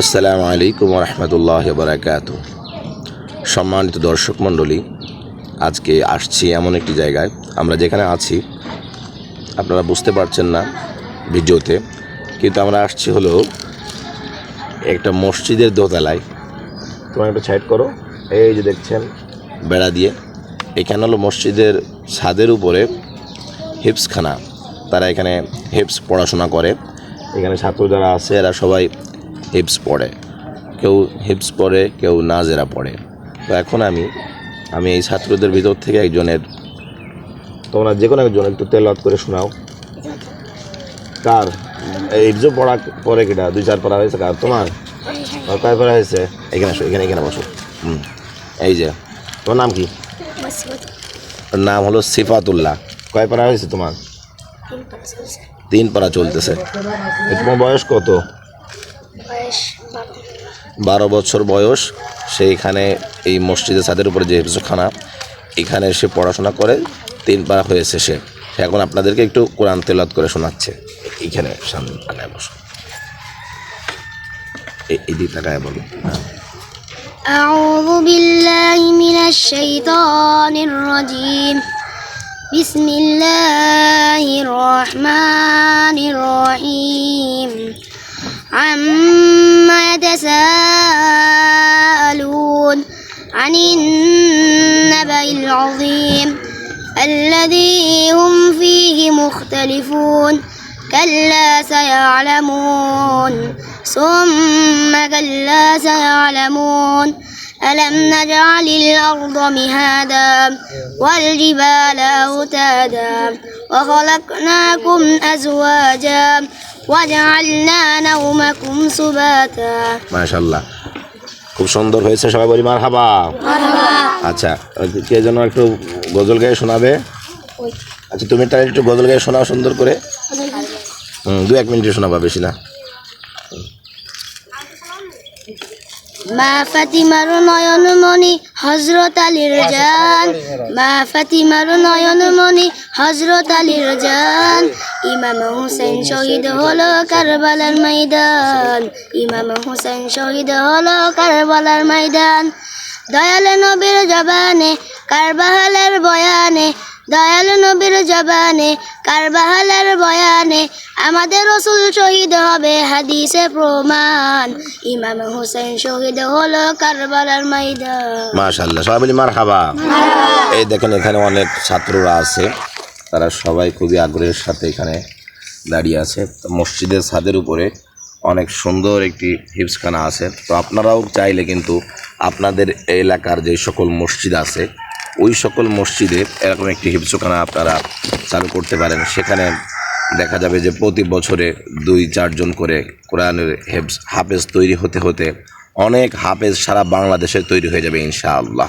আসসালামু আলাইকুম রহমতুল্লাহ বারাকাত সম্মানিত দর্শক মণ্ডলী, আজকে আসছি এমন একটি জায়গায়। আমরা যেখানে আছি, আপনারা বুঝতে পারছেন না ভিডিওতে, কিন্তু আমরা আসছি হলো একটা মসজিদের দোতলায়। তোমার একটু সাইড করো। এই যে দেখছেন, বেড়া দিয়ে। এখানে হলো মসজিদের ছাদের উপরে হিপসখানা তারা এখানে হিপস পড়াশোনা করে। এখানে ছাত্র যারা আছে, এরা সবাই হিপস পড়ে। কেউ হিপস পড়ে কেউ নাজেরা পড়ে। তো এখন আমি আমি এই ছাত্রদের ভিতর থেকে একজনের তোমরা যে কোনো একজন একটু তেলাওয়াত করে শোনাও। কার? এই হিপসও পড়া পরে কিটা? দুই চার পড়া হয়েছে কার? তোমার? কয় পড়া হয়েছে? এখানে আসো এখানে এখানে বসো। হুম। এই যে তোমার নাম কি? নাম হলো সিফাতুল্লাহ। কয় পারা হয়েছে তোমার? তিন পারা চলতেছে। তোমার বয়স কত? বারো বছর বয়স সেইখানে এই মসজিদের ছাদের উপরে যে হেফজখানা এখানে সে পড়াশোনা করে তিন পারা হয়েছে সে সে এখন আপনাদেরকে একটু কোরআন তেলাত করে শোনাচ্ছে এইখানে সামনে তাকায় বসো এই- এই দিক তাকায় বলো أعوذ بالله من الشيطان الرجيم بسم الله الرحمن الرحيم عما يتساءلون عن النبأ العظيم الذي هم فيه مختلفون كلا سيعلمون ثم كلا سيعلمون. ألم نجعل الأرض مهادا والجبال أوتادا وخلقناكم أزواجا মাশাল্লাহ খুব সুন্দর হয়েছে সবাই বলি মার হাবা আচ্ছা কে যেন একটু গজল গায়ে শোনাবে? আচ্ছা তুমি তাহলে একটু গজল গায়ে শোনাও সুন্দর করে। হুম দু এক মিনিটে শোনাবা বেশি না। মা ফাতিমার নয়নমণি হজরত আলীর জান। মা ফাতিমার নয়নমণি হজরত আলীর জান। ইমাম হুসেন শহীদ হলো কারবালার ময়দান। ইমাম হুসেন শহীদ হলো কারবালার ময়দান। দয়াল নবীর জবানে কারবালার বয়ানে দয়াল নবীর জবানে কারবালার বয়ানে আমাদের রসুল শহীদ হবে হাদিসে প্রমাণ। ইমাম হোসেন শহীদ হলো কারবালার ময়দান। মাশাল্লাহ সবাই বলি মার হাবা এই দেখেন এখানে অনেক ছাত্ররা আছে। তারা সবাই খুবই আগ্রহের সাথে এখানে দাঁড়িয়ে আছে। তো মসজিদের ছাদের উপরে অনেক সুন্দর একটি হিপসখানা আছে। তো আপনারাও চাইলে কিন্তু আপনাদের এলাকার যে সকল মসজিদ আছে ওই সকল মসজিদে এরকম একটি হিপসখানা আপনারা চালু করতে পারেন। সেখানে দেখা যাবে যে প্রতি বছরে দুই চারজন করে কোরআনের হেফ হাফেজ তৈরি হতে হতে অনেক হাফেজ সারা বাংলাদেশে তৈরি হয়ে যাবে ইনশাআল্লাহ।